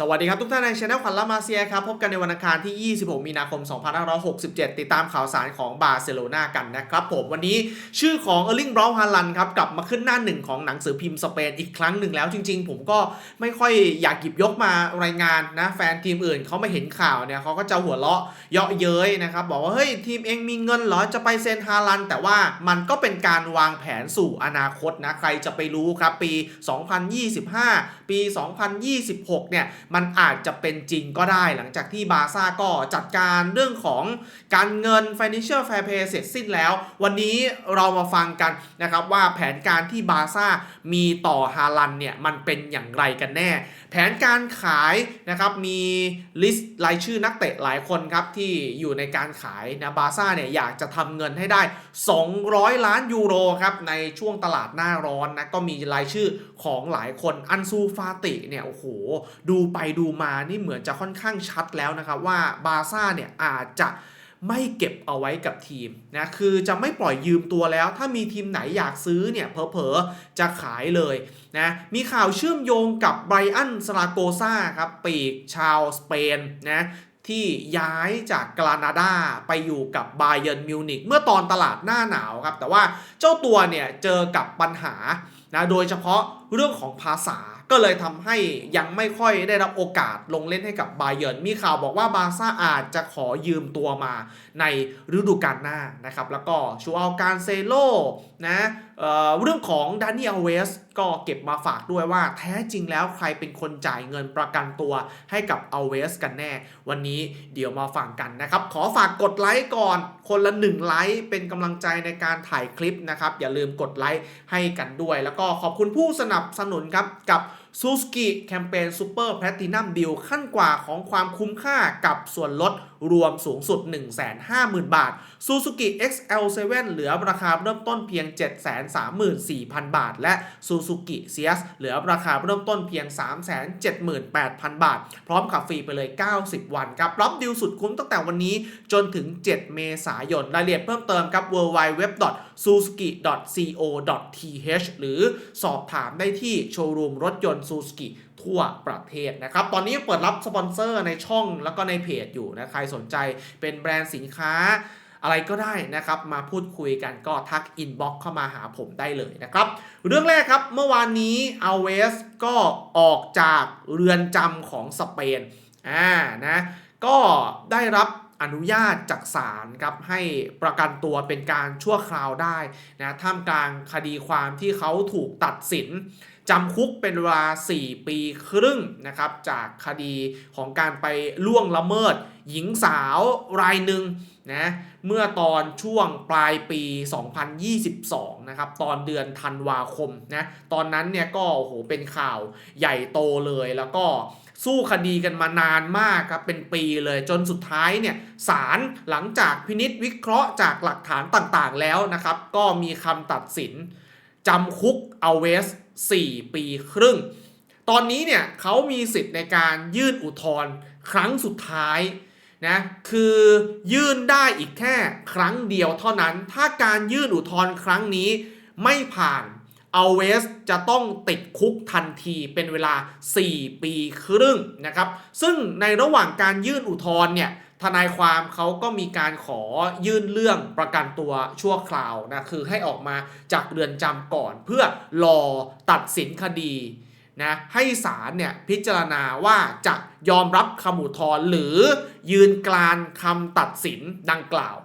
สวัสดีครับ ทุกท่านในช anel ขวัญละมาเซียครับ พบกันในวันอังคารที่ 26 มีนาคม 2567 ติดตามข่าวสารของบาร์เซโลนากันนะครับผม วันนี้ชื่อของเออร์ลิงบราวน์ฮาลันครับ กลับมาขึ้นหน้าหนึ่งของหนังสือพิมพ์สเปนอีกครั้งหนึ่งแล้วจริงๆ ผมก็ไม่ค่อยอยากหยิบยกมารายงานนะ แฟนทีมอื่นเขาไมาเห็นข่าวเนี่ยเขาก็จะหัวเราะเยาะเย้ยนะครับ บอกว่า เฮ้ย ทีมเองมีเงินเหรอจะไปเซ็นฮาลันแต่ว่ามันก็เป็นการวางแผนสู่อนาคตนะใครจะไปรู้ครับปี 2025 ปี 2026 เนี่ยมันอาจจะเป็นจริงก็ได้หลังจากที่บาซ่าก็จัดการเรื่องของการเงิน Financial Fair Play เสร็จสิ้นแล้ว วันนี้เรามาฟังกันนะครับว่าแผนการที่บาซ่ามีต่อฮาลันเนี่ยมันเป็นอย่างไรกันแน่ แผนการขายนะครับมีลิสต์รายชื่อนักเตะหลายคนครับที่อยู่ในการขายนะบาซ่าเนี่ยอยากจะทำเงินให้ได้ 200 ล้านยูโรครับในช่วงตลาดหน้าร้อนนะก็มีรายชื่อของหลายคนอันซูฟาติเนี่ยโอ้โหดูไปไปดูมานี่เหมือนจะค่อนข้างชัดแล้วนะครับว่าบาร์ซ่าเนี่ยอาจจะไม่เก็บเอาไว้กับทีมนะคือจะไม่ปล่อยยืมตัวแล้ว ถ้ามีทีมไหนอยากซื้อเนี่ยเพอๆจะขายเลยนะมีข่าวเชื่อมโยงกับไบรอันสลาโกซาครับปีกชาวสเปนนะที่ย้ายจากกรานาดาไปอยู่กับบาเยิร์นมิวนิกเมื่อตอนตลาดหน้าหนาวครับ แต่ว่าเจ้าตัวเนี่ยเจอกับปัญหานะโดยเฉพาะเรื่องของภาษา ก็เลยทำให้ยังไม่ค่อยได้รับโอกาสลงเล่นให้กับบาเยิร์นมีข่าวบอกว่าบาซ่าอาจจะขอยืมตัวมาในฤดูกาลหน้านะครับ แล้วก็ชูอัลการเซโลนะ เรื่องของดานิเอลเวสก็เก็บมาฝากด้วยว่าแท้จริงแล้วใครเป็นคนจ่ายเงินประกันตัวให้กับอัลเวสกันแน่ วันนี้เดี๋ยวมาฟังกันนะครับ ขอฝากกดไลค์ก่อน คนละ1ไลค์เป็นกำลังใจในการถ่ายคลิปนะครับ อย่าลืมกดไลค์ให้กันด้วย แล้วก็ขอบคุณผู้สนับสนุนครับกับ ซูซูกิแคมเปญซูเปอร์แพลตินัมดิลขั้นกว่าของความคุ้มค่ากับส่วนลดรวมสูงสุด 150,000 บาท Suzuki XL7 เหลือราคาเริ่มต้นเพียง 734,000 บาท และ Suzuki CS เหลือราคาเริ่มต้นเพียง 378,000 บาท พร้อมขับฟรีไปเลย 90 วันครับรับดิวสุดคุ้มตั้งแต่วันนี้จนถึง 7 เมษายน รายละเอียดเพิ่มเติมครับ www.suzuki.co.th หรือสอบถามได้ที่โชว์รูมรถยนต์ Suzuki ทั่วประเทศนะครับ ตอนนี้เปิดรับสปอนเซอร์ในช่องแล้วก็ในเพจอยู่นะใครสนใจเป็นแบรนด์สินค้าอะไรก็ได้นะครับมาพูดคุยกันก็ทักอินบ็อกเข้ามาหาผมได้เลยนะครับ เรื่องแรกครับเมื่อวานนี้อัลเวสก็ออกจากเรือนจำของสเปนอ่านะก็ได้รับอนุญาตจากศาลครับให้ประกันตัวเป็นการชั่วคราวได้นะท่ามกลางคดีความที่เขาถูกตัดสิน จำคุกเป็นเวลา 4 ปีครึ่งนะครับจากคดีของการไปล่วงละเมิด หญิงสาวรายหนึ่งนะเมื่อตอนช่วงปลายปี 2022 นะครับตอนเดือนธันวาคมนะตอนนั้นเนี่ยก็โอ้โหเป็นข่าวใหญ่โตเลยแล้วก็สู้คดีกันมานานมากครับเป็นปีเลยจนสุดท้ายเนี่ยศาลหลังจากพินิษวิเคราะห์จากหลักฐานต่างๆแล้วนะครับ ก็มีคำตัดสินจำคุกเอาเวส 4 ปีครึ่ง ตอนนี้เนี่ยเขามีสิทธิ์ในการยื่นอุทธรณ์ครั้งสุดท้ายนะคือยื่นได้อีกแค่ครั้งเดียวเท่านั้น ถ้าการยื่นอุทธรณ์ครั้งนี้ไม่ผ่าน เอาเวสจะต้องติดคุกทันทีเป็นเวลา 4 ปีครึ่งนะครับ ซึ่งในระหว่างการยื่นอุทธรณ์เนี่ยทนายความเขาก็มีการขอยื่นเรื่องประกันตัวชั่วคราวนะคือให้ออกมาจากเรือนจำก่อน เพื่อรอตัดสินคดีนะให้ศาลเนี่ยพิจารณาว่าจะยอมรับคำอุทธรณ์หรือยืนกลานคำตัดสินดังกล่าว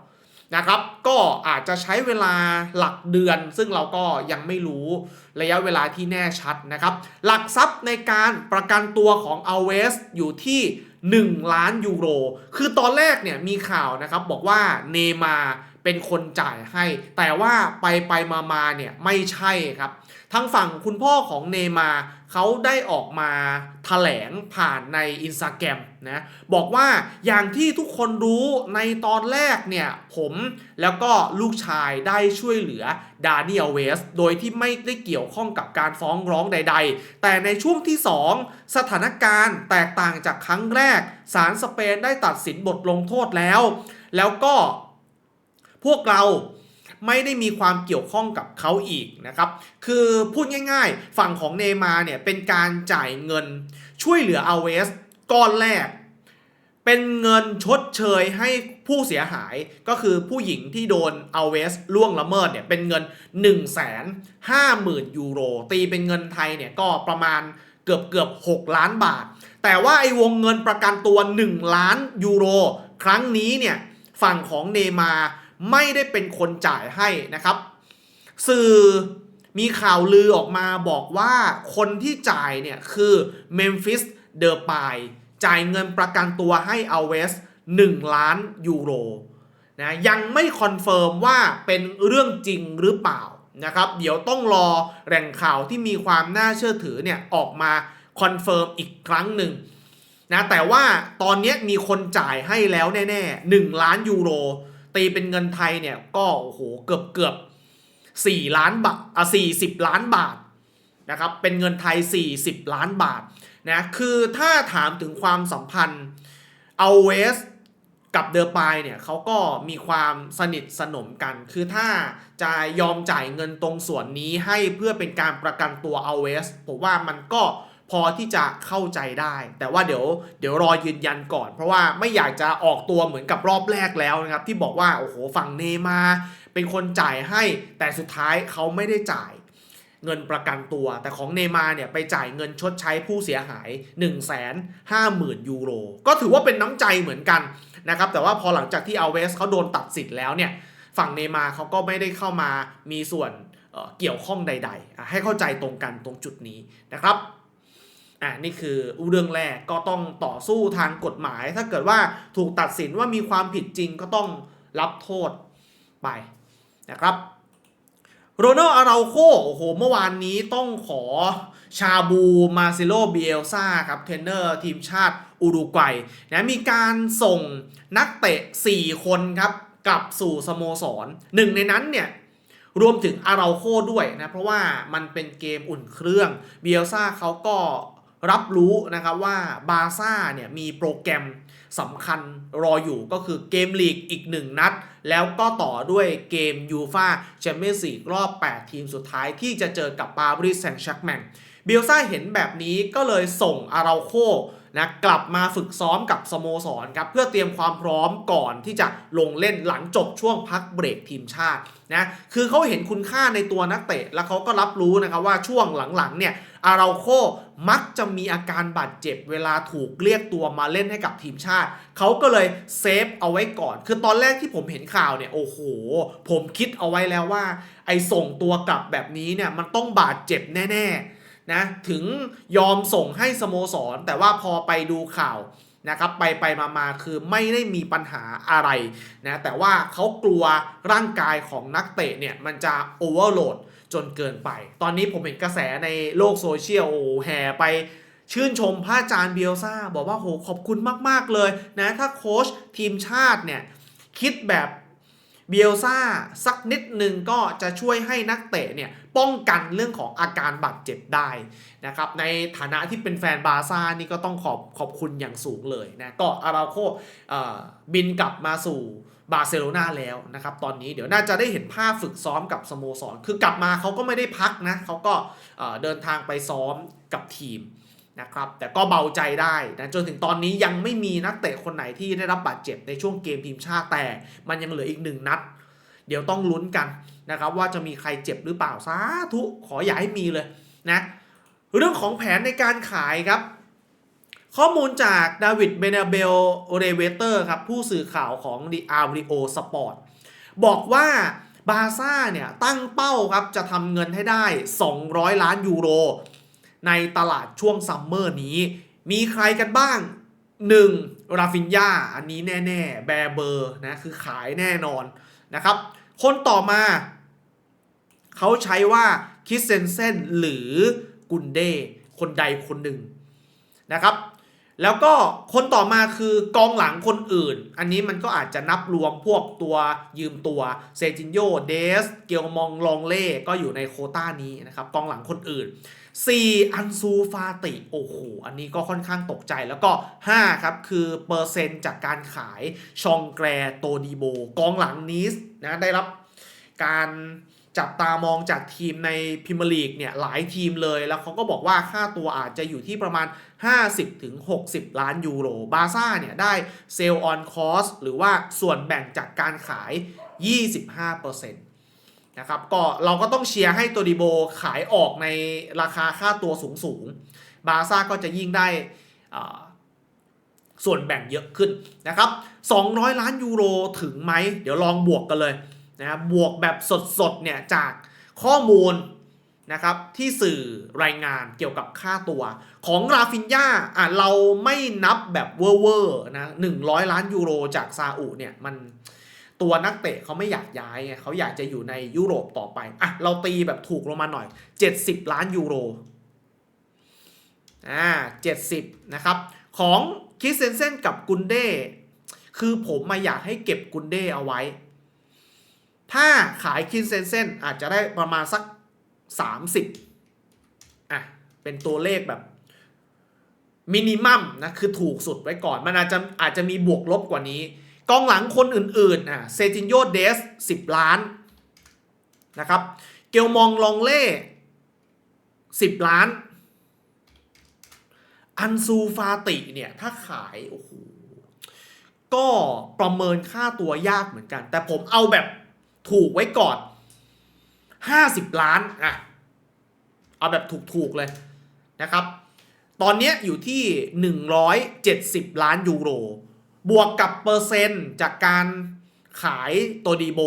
นะครับ ก็อาจจะใช้เวลาหลักเดือน ซึ่งเราก็ยังไม่รู้ระยะเวลาที่แน่ชัดนะครับ หลักทรัพย์ในการประกันตัวของอเวสอยู่ที่ 1 ล้านยูโร คือตอนแรกเนี่ยมีข่าวนะครับบอกว่าเนมา เป็นคนจ่ายให้ แต่ว่าไปไปมามาเนี่ยไม่ใช่ครับทางฝั่งคุณพ่อของเนมาเขาได้ออกมาถแถลงผ่านในอินสตาแกรมนะบอกว่าอย่างที่ทุกคนรู้ในตอนแรกเนี่ย ผมแล้วก็ลูกชายได้ช่วยเหลือดานิเอลเวส โดยที่ไม่ได้เกี่ยวข้องกับการฟ้องร้องใด ๆ แต่ในช่วงที่ 2 สถานการณ์แตกต่างจากครั้งแรกศาลสเปนได้ตัดสินบทลงโทษแล้ว แล้วก็ พวกเราไม่ได้มีความเกี่ยวข้องกับเขาอีกนะครับ คือพูดง่ายๆ ฝั่งของเนมาเนี่ยเป็นการจ่ายเงินช่วยเหลืออาเวสก้อนแรก เป็นเงินชดเชยให้ผู้เสียหายก็คือผู้หญิงที่โดนอาเวสล่วงละเมิดเนี่ยเป็นเงิน 1 5 0 0 0 0 ยูโร ตีเป็นเงินไทยเนี่ยก็ประมาณเกือบเกือบ 6 ล้านบาท แต่ว่าไอ้วงเงินประกันตัว 1 ล้านยูโร ครั้งนี้เนี่ยฝั่งของเนมา ไม่ได้เป็นคนจ่ายให้นะครับ สื่อมีข่าวลือออกมาบอกว่าคนที่จ่ายเนี่ยคือเมมฟิสเดอร์ปายจ่ายเงินประกันตัวให้อเวส1ล้านยูโรนะยังไม่คอนเฟิร์มว่าเป็นเรื่องจริงหรือเปล่านะครับ เดี๋ยวต้องรอแหล่งข่าวที่มีความน่าเชื่อถือเนี่ยออกมาคอนเฟิร์มอีกครั้งหนึ่งนะแต่ว่าตอนนี้มีคนจ่ายให้แล้วแน่ๆ1ล้านยูโร ตีเป็นเงินไทยเนี่ยก็โอ้โหเกือบเกือบ4ล้านบาทอะ40ล้านบาทนะครับเป็นเงินไทย 40 ล้านบาทนะคือถ้าถามถึงความสัมพันธ์เอาเวสกับเดอร์ปายเนี่ยเขาก็มีความสนิทสนมกัน คือถ้าจะยอมจ่ายเงินตรงส่วนนี้ให้เพื่อเป็นการประกันตัวเอาเวสผมว่ามันก็ พอที่จะเข้าใจได้ แต่ว่าเดี๋ยวเดี๋ยวรอยืนยันก่อน เพราะว่าไม่อยากจะออกตัวเหมือนกับรอบแรกแล้วนะครับ ที่บอกว่าโอ้โหฝั่งเนมาเป็นคนจ่ายให้ แต่สุดท้ายเขาไม่ได้จ่ายเงินประกันตัว แต่ของเนมาเนี่ยไปจ่ายเงินชดใช้ผู้เสียหาย 1 5 0 0 0 0 ยูโร ก็ถือว่าเป็นน้ำใจเหมือนกันนะครับ แต่ว่าพอหลังจากที่อาเวสเขาโดนตัดสิทธิ์แล้วเนี่ยฝั่งเนมาเขาก็ไม่ได้เข้ามามีส่วนเเกี่ยวข้องใด ๆ ให้เข้าใจตรงกันตรงจุดนี้นะครับ อ่านี่คือเรื่องแรกก็ต้องต่อสู้ทางกฎหมาย ถ้าเกิดว่าถูกตัดสินว่ามีความผิดจริงก็ต้องรับโทษไปนะครับโรนัลอาราโคโอ้โห เมื่อวานนี้ต้องขอชาบูมาซิโลเบียลซาครับเทรนเนอร์ทีมชาติอุรุกวัยนะมีการส่งนักเตะ 4 คนครับกลับสู่สโมสรหนึ่งในนั้นเนี่ยรวมถึงอาราโคด้วยนะ เพราะว่ามันเป็นเกมอุ่นเครื่องเบียลซาเขาก็ รับรู้นะครับว่าบาซ่าเนี่ยมีโปรแกรมสำคัญรออยู่ก็คือเกมลีกอีกหนึ่งนัด แล้วก็ต่อด้วยเกมยูฟาแชมเปี้ยนส์ลีกรอบ 8 ทีมสุดท้ายที่จะเจอกับปารีสแซงต์แชร์กแมงเบลซ่าเห็นแบบนี้ก็เลยส่งอาราโค นะกลับมาฝึกซ้อมกับสโมสรครับเพื่อเตรียมความพร้อมก่อนที่จะลงเล่นหลังจบช่วงพักเบรกทีมชาตินะคือเขาเห็นคุณค่าในตัวนักเตะ แล้วเขาก็รับรู้นะครับว่าช่วงหลังๆเนี่ยอาราโคมักจะมีอาการบาดเจ็บเวลาถูกเรียกตัวมาเล่นให้กับทีมชาติ เขาก็เลยเซฟเอาไว้ก่อน คือตอนแรกที่ผมเห็นข่าวเนี่ยโอ้โห ผมคิดเอาไว้แล้วว่า ไอ้ส่งตัวกลับแบบนี้เนี่ยมันต้องบาดเจ็บแน่ ๆ นะถึงยอมส่งให้สโมสร แต่ว่าพอไปดูข่าวนะครับไปไปมามาคือไม่ได้มีปัญหาอะไรนะแต่ว่าเขากลัวร่างกายของนักเตะเนี่ยมันจะโอเวอร์โหลดจนเกินไป ตอนนี้ผมเห็นกระแสในโลกโซเชียลโอ้แห่ไปชื่นชมพระอาจารย์เบียลซ่าบอกว่าโหขอบคุณมาก ๆ เลยนะถ้าโค้ชทีมชาติเนี่ยคิดแบบ เบียลซ่าสักนิดหนึ่งก็จะช่วยให้นักเตะเนี่ยป้องกันเรื่องของอาการบาดเจ็บได้นะครับในฐานะที่เป็นแฟนบาร์ซ่านี่ก็ต้องขอบขอบคุณอย่างสูงเลยนะก็อาราโคบินกลับมาสู่บาร์เซโลนาแล้วนะครับตอนนี้เดี๋ยวน่าจะได้เห็นภาพฝึกซ้อมกับสโมสร คือกลับมาเขาก็ไม่ได้พักนะเขาก็เดินทางไปซ้อมกับทีม นะครับแต่ก็เบาใจได้นะจนถึงตอนนี้ยังไม่มีนักเตะคนไหนที่ได้รับบาดเจ็บในช่วงเกมทีมชาติแต่ มันยังเหลืออีกหนึ่งนัด เดี๋ยวต้องลุ้นกันนะครับว่าจะมีใครเจ็บหรือเปล่าสาธุขออย่าให้มีเลยนะเรื่องของแผนในการขายครับ ข้อมูลจากดาวิดเบเนเบลเรเวเตอร์ครับผู้สื่อข่าวของ The a r i o Sport บอกว่าบาซ่าเนี่ยตั้งเป้าครับจะทำเงินให้ได้ 200 ล้านยูโร ในตลาดช่วงซัมเมอร์นี้ มีใครกันบ้าง 1. ราฟินยาอันนี้แน่ ๆ แบร์เบอร์นะคือขายแน่นอนนะครับ คนต่อมา เขาใช้ว่าคิสเซนเซนหรือกุนเดคนใดคนหนึ่งนะครับ แล้วก็คนต่อมาคือกองหลังคนอื่น อันนี้มันก็อาจจะนับรวมพวกตัวยืมตัวเซจินโยเดส เกียวมองลองเล่ก็อยู่ในโคต้านี้นะครับกองหลังคนอื่น 4. อันซูฟาติ โอ้โห อันนี้ก็ค่อนข้างตกใจแล้วก็ 5 ครับ คือเปอร์เซ็นต์จากการขายชองแกรโตดีโบ กองหลังนีสนะได้รับการจับตามองจากทีมในพรีเมียร์ลีกเนี่ยหลายทีมเลย แล้วเขาก็บอกว่าค่าตัวอาจจะอยู่ที่ประมาณ 50-60 ล้านยูโร บาซ่าเนี่ยได้เซลล์ออนคอสหรือว่าส่วนแบ่งจากการขาย 25% นะครับก็เราก็ต้องเชียร์ให้ตัวดิโบขายออกในราคาค่าตัวสูงสูงบาซ่าก็จะยิ่งได้ส่วนแบ่งเยอะขึ้นนะครับ 200 ล้านยูโรถึงไหม เดี๋ยวลองบวกกันเลยนะครับบวกแบบสดๆเนี่ยจากข้อมูลนะครับที่สื่อรายงานเกี่ยวกับค่าตัว ของราฟินญาอะเราไม่นับแบบเวอร์ๆนะ100 ล้านยูโรจากซาอุเนี่ยมัน ตัวนักเตะเขาไม่อยากย้ายไงเขาอยากจะอยู่ในยุโรปต่อไปอะเราตีแบบถูกลงมาหน่อย 70 ล้านยูโรอ่า70 นะครับ ของคิสเซนเซนกับกุนเด้คือผมมาอยากให้เก็บกุนเด้เอาไว้ ถ้าขายคินเซนเซนอาจจะได้ประมาณสัก 30อะเป็นตัวเลขแบบมินิมัมนะคือถูกสุดไว้ก่อน มันอาจจะอาจจะมีบวกลบกว่านี้ กองหลังคนอื่นๆอะเซจินโยเดส10ล้านนะครับ เกลมองลองเล่10ล้าน อันซูฟาติเนี่ย ถ้าขายโอ้โหก็ประเมินค่าตัวยากเหมือนกัน แต่ผมเอาแบบถูกไว้ก่อน 50 ล้านอะเอาแบบถูกๆเลยนะครับ ตอนนี้อยู่ที่ 170 ล้านยูโร บวกกับเปอร์เซ็นต์จากการขายตัวดีโบ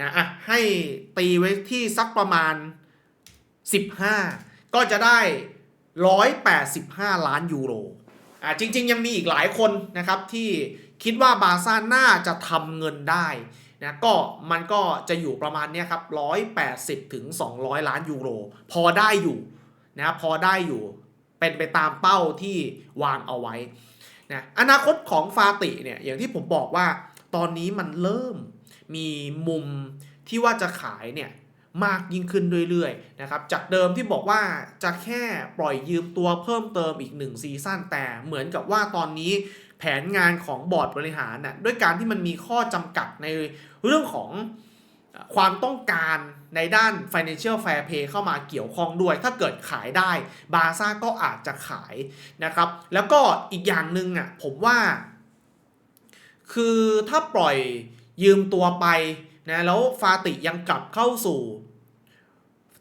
นะอะให้ตีไว้ที่สักประมาณ 15 ก็จะได้ 185 ล้านยูโรอะจริง ๆ ยังมีอีกหลายคนนะครับที่คิดว่าบาซ่าน่าจะทำเงินได้นะก็มันก็จะอยู่ประมาณนี้ครับ180ถึง200 ล้านยูโร พอได้อยู่นะพอได้อยู่เป็นไปตามเป้าที่วางเอาไว้ นะอนาคตของฟาติเนี่ยอย่างที่ผมบอกว่าตอนนี้มันเริ่มมีมุมที่ว่าจะขายเนี่ยมากยิ่งขึ้นเรื่อยๆนะครับจากเดิมที่บอกว่าจะแค่ปล่อยยืมตัวเพิ่มเติมอีกหนึ่งซีซั่นแต่เหมือนกับว่าตอนนี้แผนงานของบอร์ดบริหารน่ะด้วยการที่มันมีข้อจำกัดในเรื่องของ ความต้องการในด้าน Financial Fair Play เข้ามาเกี่ยวข้องด้วย ถ้าเกิดขายได้บาซ่าก็อาจจะขายนะครับ แล้วก็อีกอย่างหนึ่งอะผมว่า คือถ้าปล่อยยืมตัวไปนะแล้วฟาติยังกลับเข้าสู่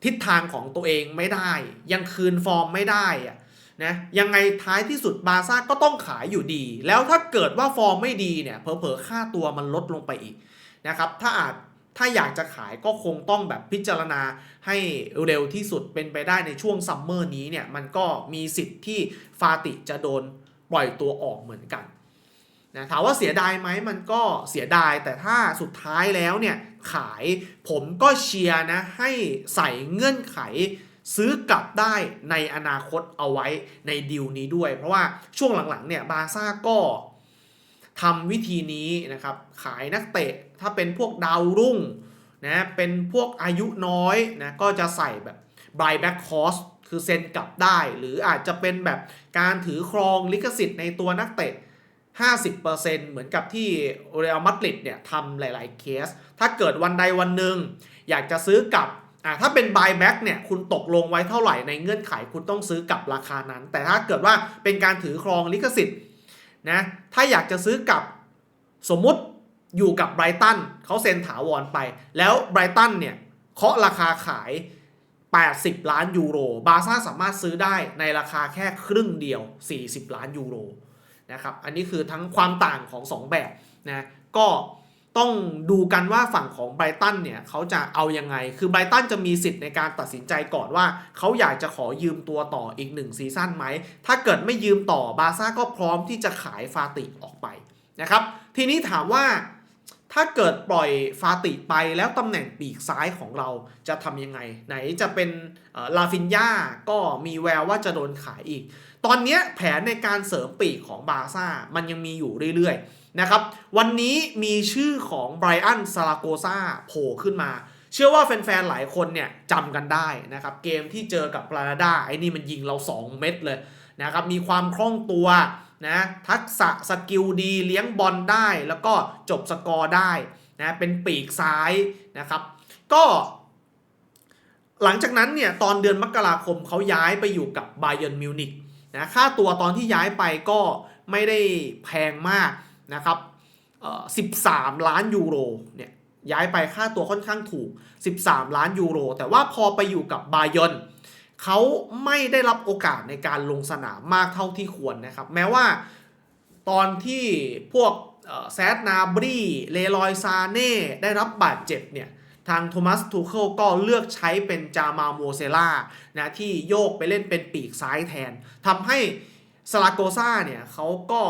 ทิศทางของตัวเองไม่ได้ ยังคืนฟอร์มไม่ได้อะนะยังไงท้ายที่สุดบาซ่าก็ต้องขายอยู่ดี แล้วถ้าเกิดว่าฟอร์มไม่ดีเนี่ยเผลอๆค่าตัวมันลดลงไปอีกนะครับ ถ้าอาจ ถ้าอยากจะขายก็คงต้องแบบพิจารณาให้เร็วที่สุดเป็นไปได้ในช่วงซัมเมอร์นี้เนี่ยมันก็มีสิทธิ์ที่ฟาติจะโดนปล่อยตัวออกเหมือนกันนะถามว่าเสียดายไหมมันก็เสียดายแต่ถ้าสุดท้ายแล้วเนี่ยขายผมก็เชียร์นะให้ใส่เงื่อนไขซื้อกลับได้ในอนาคตเอาไว้ในดีลนี้ด้วย เพราะว่าช่วงหลังๆเนี่ยบาซ่าก็ ทำวิธีนี้นะครับขายนักเตะถ้าเป็นพวกดาวรุ่งนะเป็นพวกอายุน้อยนะก็จะใส่แบบ buy back cost คือเซ็นกลับได้ หรืออาจจะเป็นแบบการถือครองลิขสิทธิ์ในตัวนักเตะ 50%เหมือนกับที่เรอัลมาดริดเนี่ยทำหลาย ๆ เคส ถ้าเกิดวันใดวันหนึ่งอยากจะซื้อกลับอ่าถ้าเป็น buyback เนี่ยคุณตกลงไว้เท่าไหร่ในเงื่อนไขคุณต้องซื้อกลับราคานั้น แต่ถ้าเกิดว่าเป็นการถือครองลิขสิทธิ์ นะถ้าอยากจะซื้อกับสมมุติอยู่กับไบรตันเขาเซ็นถาวรไป แล้วไบรตันเนี่ยเคาะราคาขาย 80 ล้านยูโร บาซ่าสามารถซื้อได้ในราคาแค่ครึ่งเดียว 40 ล้านยูโรนะครับอันนี้คือทั้งความต่างของ 2 แบบนะก็ ต้องดูกันว่าฝั่งของไบรตันเนี่ยเขาจะเอายังไง คือไบรตันจะมีสิทธิ์ในการตัดสินใจก่อนว่า เขาอยากจะขอยืมตัวต่ออีกหนึ่งซีซั่นไหม ถ้าเกิดไม่ยืมต่อบาซ่าก็พร้อมที่จะขายฟาติออกไปนะครับ ทีนี้ถามว่าถ้าเกิดปล่อยฟาติไปแล้วตำแหน่งปีกซ้ายของเราจะทำยังไง ไหนจะเป็นลาฟินยาก็มีแววว่าจะโดนขายอีก ตอนนี้แผนในการเสริมปีกของบาซ่ามันยังมีอยู่เรื่อยๆ นะครับ วันนี้มีชื่อของไบรอันซาลาโกซาโผล่ขึ้นมา เชื่อว่าแฟนๆ หลายคนเนี่ยจำกันได้นะครับ เกมที่เจอกับปราดาไอ้นี่มันยิงเรา 2 เม็ดเลยนะครับ มีความคล่องตัวนะทักษะสกิลดีเลี้ยงบอลได้ แล้วก็จบสกอร์ได้นะเป็นปีกซ้ายนะครับ ก็หลังจากนั้นเนี่ยตอนเดือนมกราคมเขาย้ายไปอยู่กับบาเย r n นมิวนิกนะค่าตัวตอนที่ย้ายไปก็ไม่ได้แพงมาก นะครับเอ่อ13 ล้านยูโรเนี่ยย้ายไปค่าตัวค่อนข้างถูก 13 ล้านยูโร แต่ว่าพอไปอยู่กับบาย r n เขาไม่ได้รับโอกาสในการลงสนามมากเท่าที่ควรนะครับ แม้ว่าตอนที่พวกแซดนาบรีเลลอยซาเน่ได้รับบาดเจ็บเนี่ยทางโทมัสทูเคิลก็เลือกใช้เป็นจามาโมเซล่านะที่โยกไปเล่นเป็นปีกซ้ายแทนทำให้สลาโกซาเนี่ยเขาก็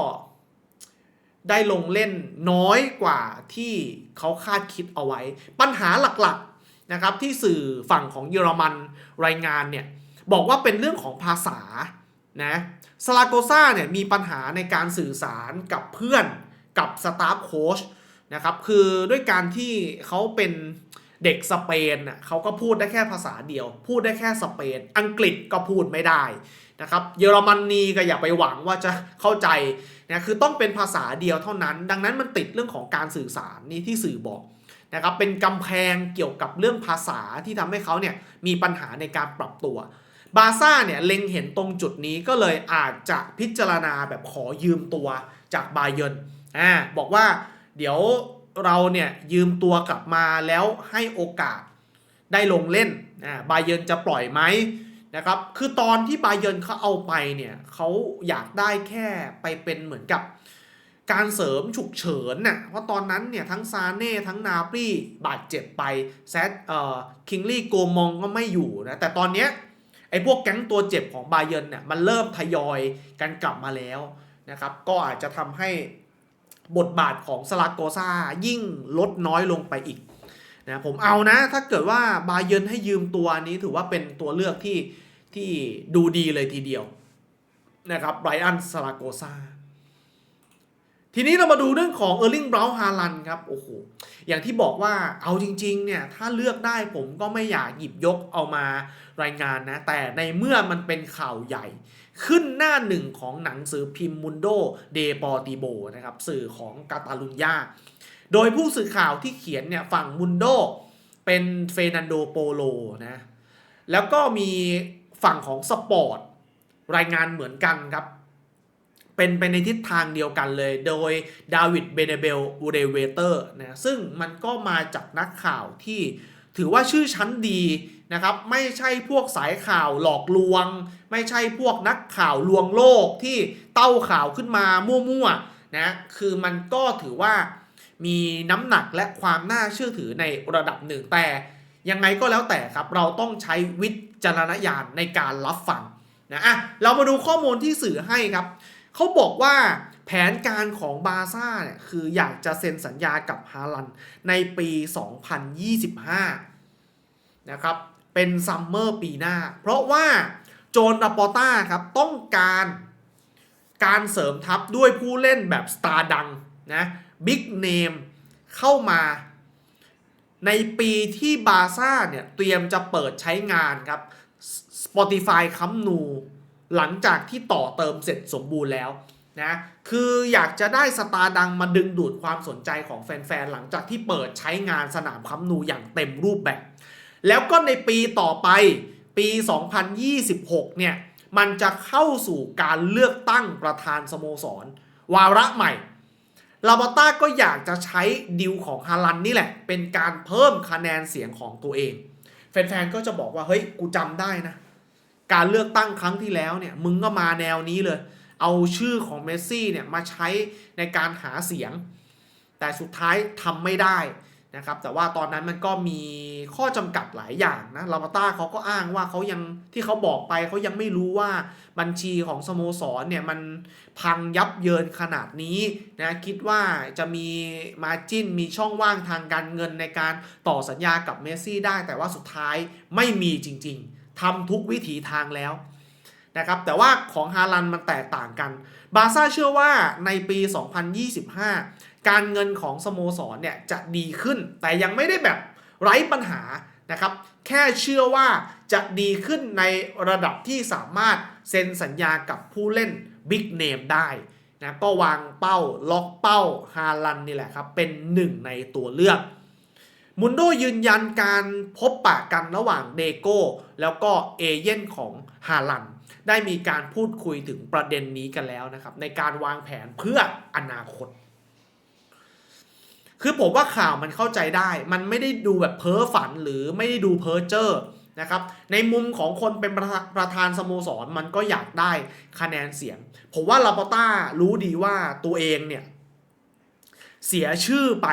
ได้ลงเล่นน้อยกว่าที่เขาคาดคิดเอาไว้ ปัญหาหลักๆนะครับที่สื่อฝั่งของเยอรมันรายงานเนี่ยบอกว่าเป็นเรื่องของภาษานะสลาโกซาเนี่ยมีปัญหาในการสื่อสารกับเพื่อนกับสตาฟโค้ชนะครับคือด้วยการที่เขาเป็นเด็กสเปนน่ะเขาก็พูดได้แค่ภาษาเดียว พูดได้แค่สเปน อังกฤษก็พูดไม่ได้นะครับเยอรมนีก็อย่าไปหวังว่าจะเข้าใจ นะคือต้องเป็นภาษาเดียวเท่านั้น ดังนั้นมันติดเรื่องของการสื่อสารนี่ที่สื่อบอกนะครับเป็นกำแพงเกี่ยวกับเรื่องภาษาที่ทำให้เขาเนี่ยมีปัญหาในการปรับตัว บาซ่าเนี่ยเล็งเห็นตรงจุดนี้ก็เลยอาจจะพิจารณาแบบขอยืมตัวจากบาเย r n อ่าบอกว่าเดี๋ยวเราเนี่ยยืมตัวกลับมาแล้วให้โอกาสได้ลงเล่นอ่าบาเย r n จะปล่อยไหม นะครับ คือตอนที่บาเย r n เขาเอาไปเนี่ยเขาอยากได้แค่ไปเป็นเหมือนกับการเสริมฉุกเฉินน่ะ เพราะตอนนั้นเนี่ยทั้งซาเน่ทั้งนาปรีบาดเจ็บไปแซดเอ่อคิงลี่โกมองก็ไม่อยู่นะ แต่ตอนเนี้ยไอ้พวกแก๊งตัวเจ็บของบาเย r n เนี่ยมันเริ่มทยอยกันกลับมาแล้วนะครับ ก็อาจจะทำให้บทบาทของสลาโกซายิ่งลดน้อยลงไปอีก นะผมเอานะ ถ้าเกิดว่าบาเย r n ให้ยืมตัวนี้ถือว่าเป็นตัวเลือกที่ที่ดูดีเลยทีเดียวนะครับไบรอันสลาโกซาทีนี้เรามาดูเรื่องของเออร์ลิงบราวน์ฮาลันครับโอ้โหอย่างที่บอกว่าเอาจริงๆเนี่ยถ้าเลือกได้ผมก็ไม่อยากหยิบยกเอามารายงานนะ แต่ในเมื่อมันเป็นข่าวใหญ่ ขึ้นหน้าหนึ่งของหนังสือพิมพ์มุนโดเดปอติโบนะครับสื่อของกาตาลุญญา โดยผู้สื่อข่าวที่เขียนเนี่ยฝั่งมุนโดเป็นเฟรนันโดโปโลนะ แล้วก็มีฝั่งของสปอร์ตรายงานเหมือนกันครับ เป็นไปในทิศทางเดียวกันเลย โดยดาวิดเบเนเบลอูเรเวเตอร์นะซึ่งมันก็มาจากนักข่าวที่ถือว่าชื่อชั้นดีนะครับ ไม่ใช่พวกสายข่าวหลอกลวง ไม่ใช่พวกนักข่าวลวงโลกที่เต้าข่าวขึ้นมามั่วๆนะคือมันก็ถือว่า มีน้ำหนักและความน่าเชื่อถือในระดับหนึ่งแต่ ยังไงก็แล้วแต่ครับ เราต้องใช้วิจารณญาณในการรับฟังนะอะเรามาดูข้อมูลที่สื่อให้ครับเขาบอกว่าแผนการของบาร์ซ่าเนี่ยคืออยากจะเซ็นสัญญากับฮาลันในปี 2025 นะครับ เป็นซัมเมอร์ปีหน้า เพราะว่าโจนราปอต้าครับต้องการการเสริมทัพด้วยผู้เล่นแบบสตาร์ดังนะ บิ๊กเนมเข้ามา ในปีที่บาซ่าเนี่ยเตรียมจะเปิดใช้งานครับ Spotify คัมนู หลังจากที่ต่อเติมเสร็จสมบูรณ์แล้วนะคืออยากจะได้สตาร์ดังมาดึงดูดความสนใจของแฟนๆ หลังจากที่เปิดใช้งานสนามคัมนูอย่างเต็มรูปแบบ แล้วก็ในปีต่อไปปี 2026 เนี่ย มันจะเข้าสู่การเลือกตั้งประธานสโมสร วาระใหม่ ลาบอต้าก็อยากจะใช้ดิวของฮาลันนี่แหละ เป็นการเพิ่มคะแนนเสียงของตัวเอง แฟนๆ ก็จะบอกว่า เฮ้ย กูจำได้นะ การเลือกตั้งครั้งที่แล้วเนี่ย มึงก็มาแนวนี้เลย เอาชื่อของเมสซี่เนี่ยมาใช้ในการหาเสียง แต่สุดท้ายทำไม่ได้ นะครับแต่ว่าตอนนั้นมันก็มีข้อจำกัดหลายอย่างนะลาบาต้าเขาก็อ้างว่าเขายังที่เขาบอกไปเขายังไม่รู้ว่าบัญชีของสโมสรเนี่ยมันพังยับเยินขนาดนี้นะคิดว่าจะมีมาจิ้นมีช่องว่างทางการเงินในการต่อสัญญากับเมสซี่ได้ แต่ว่าสุดท้ายไม่มีจริงๆทำทุกวิถีทางแล้วนะครับแต่ว่าของฮาลันมันแตกต่างกัน บาซ่าเชื่อว่าในปี 2025 การเงินของสโมสรเนี่ยจะดีขึ้น แต่ยังไม่ได้แบบไร้ปัญหานะครับ แค่เชื่อว่าจะดีขึ้นในระดับที่สามารถเซ็นสัญญากับผู้เล่นบิ๊กเนมได้นะก็วางเป้าล็อกเป้าฮาลันนี่แหละครับ เป็นหนึ่งในตัวเลือก มุนโดยืนยันการพบปะกันระหว่างเดโก้ แล้วก็เอเย่นของฮาลัน ได้มีการพูดคุยถึงประเด็นนี้กันแล้วนะครับ ในการวางแผนเพื่ออนาคต คือผมว่าข่าวมันเข้าใจได้ มันไม่ได้ดูแบบเพ้อฝันหรือไม่ได้ดูเพ้อเจ้อนะครับ ในมุมของคนเป็นประธานประธานสโมสรมันก็อยากได้คะแนนเสียง ผมว่าลาปอต้ารู้ดีว่าตัวเองเนี่ยเสียชื่อไป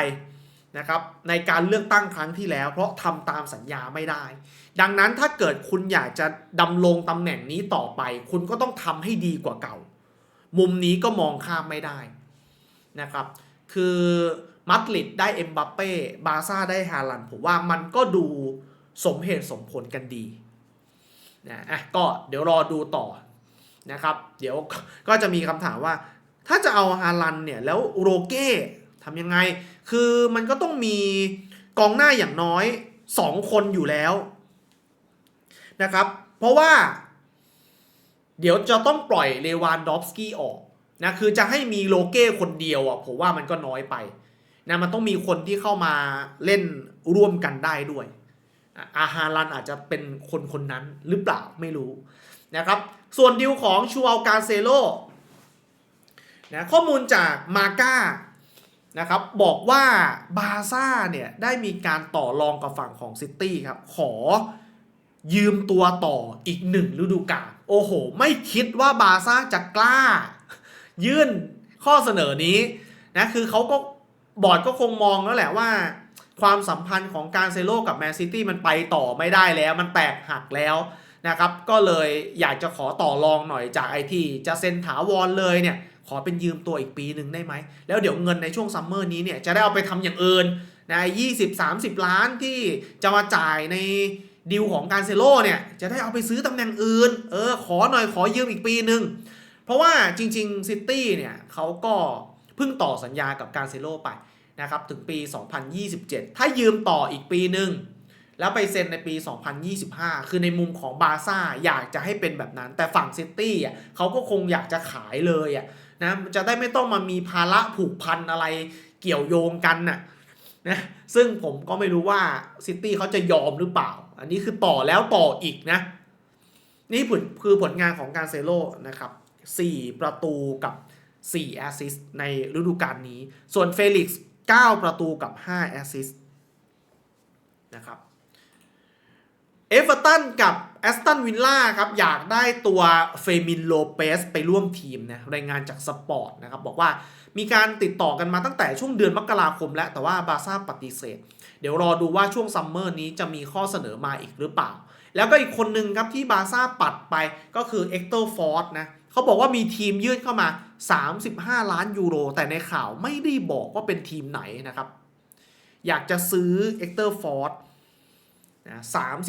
นะครับในการเลือกตั้งครั้งที่แล้ว เพราะทำตามสัญญาไม่ได้ ดังนั้นถ้าเกิดคุณอยากจะดำรงตำแหน่งนี้ต่อไป คุณก็ต้องทำให้ดีกว่าเก่า มุมนี้ก็มองข้ามไม่ได้นะครับ คือ มัดริดได้เอ็มบัปเป้บาซ่าได้ฮาลันผมว่ามันก็ดูสมเหตุสมผลกันดีนะอะก็เดี๋ยวรอดูต่อนะครับ เดี๋ยวก็จะมีคำถามว่า ถ้าจะเอาฮาลันเนี่ยแล้วโรเก้ทำยังไง คือมันก็ต้องมีกองหน้าอย่างน้อย 2 คนอยู่แล้วนะครับ เพราะว่าเดี๋ยวจะต้องปล่อยเลวานดอฟสกี้ออกนะคือจะให้มีโลเก้คนเดียวอะผมว่ามันก็น้อยไป นะมันต้องมีคนที่เข้ามาเล่นร่วมกันได้ด้วย อาฮารันอาจจะเป็นคนคนนั้นหรือเปล่าไม่รู้นะครับ ส่วนดิวของชูอัลกาเซโลนะข้อมูลจากมาก้านะครับบอกว่าบาซ่าเนี่ยได้มีการต่อรองกับฝั่งของซิตี้ครับ ขอยืมตัวต่ออีกหนึ่งฤดูกาลโอ้โห ไม่คิดว่าบาซ่าจะกล้า ยื่นข้อเสนอนี้นะคือเขาก็ บอร์ดก็คงมองแล้วแหละว่า ความสัมพันธ์ของการเซโลกับแมนซิตี้มันไปต่อไม่ได้แล้ว มันแตกหักแล้วนะครับ ก็เลยอยากจะขอต่อรองหน่อยจากไอทีจะเซ็นถาวรเลยเนี่ย ขอเป็นยืมตัวอีกปีหนึ่งได้ไหม แล้วเดี๋ยวเงินในช่วงซัมเมอร์นี้เนี่ยจะได้เอาไปทำอย่างอื่นนะยี่สิบสามสิบล้านที่จะมาจ่ายในดิวของการเซโลเนี่ยจะได้เอาไปซื้อตำแหน่งอื่น เออ ขอหน่อยขอยืมอีกปีหนึ่งเพราะว่าจริงๆซิตี้เนี่ยเขาก็เพิ่งต่อสัญญากับการเซโลไป นะครับถึงปี 2027 ถ้ายืมต่ออีกปีหนึ่งแล้วไปเซ็นในปี 2025 คือในมุมของบาร์ซ่าอยากจะให้เป็นแบบนั้น แต่ฝั่งซิตี้อะเขาก็คงอยากจะขายเลยอะนะจะได้ไม่ต้องมามีภาระผูกพันอะไรเกี่ยวโยงกันน่ะนะซึ่งผมก็ไม่รู้ว่าซิตี้เขาจะยอมหรือเปล่า อันนี้คือต่อแล้วต่ออีกนะ นี่ผลคือผลงานของการเซโลนะครับ 4 ประตูกับ 4 แอสซิสต์ในฤดูกาลนี้ ส่วนเฟลิกซ์ 9 ประตูกับ 5 แอสซิสต์นะครับเอเวอร์ตันกับแอสตันวิลล่าครับอยากได้ตัวเฟมินโลเปสไปร่วมทีมนะรายงานจากสปอร์ตนะครับบอกว่ามีการติดต่อกันมาตั้งแต่ช่วงเดือนมกราคมแล้วแต่ว่าบาซ่าปฏิเสธ เดี๋ยวรอดูว่าช่วงซัมเมอร์นี้จะมีข้อเสนอมาอีกหรือเปล่า แล้วก็อีกคนหนึ่งครับที่บาซ่าปัดไปก็คือเอ็กเตอร์ฟอร์ดนะเขาบอกว่ามีทีมยื่นเข้ามา 35 ล้านยูโร แต่ในข่าวไม่ได้บอกว่าเป็นทีมไหนนะครับ อยากจะซื้อเอ็กเตอร์ฟอร์ดนะ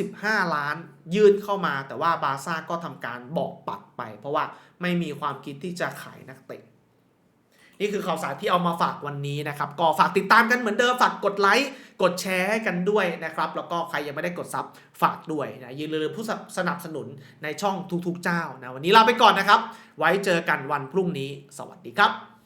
35 ล้านยื่นเข้ามา แต่ว่าบาซ่าก็ทำการบอกปัดไป เพราะว่าไม่มีความคิดที่จะขายนักเตะ นี่คือข่าวสารที่เอามาฝากวันนี้นะครับก็ฝากติดตามกันเหมือนเดิมฝากกดไลค์กดแชร์ให้กันด้วยนะครับแล้วก็ใครยังไม่ได้กดซับฝากด้วยนะอย่าลืมผู้สนับสนุนในช่องทุกๆเจ้านะวันนี้ลาไปก่อนนะครับ ไว้เจอกันวันพรุ่งนี้ สวัสดีครับ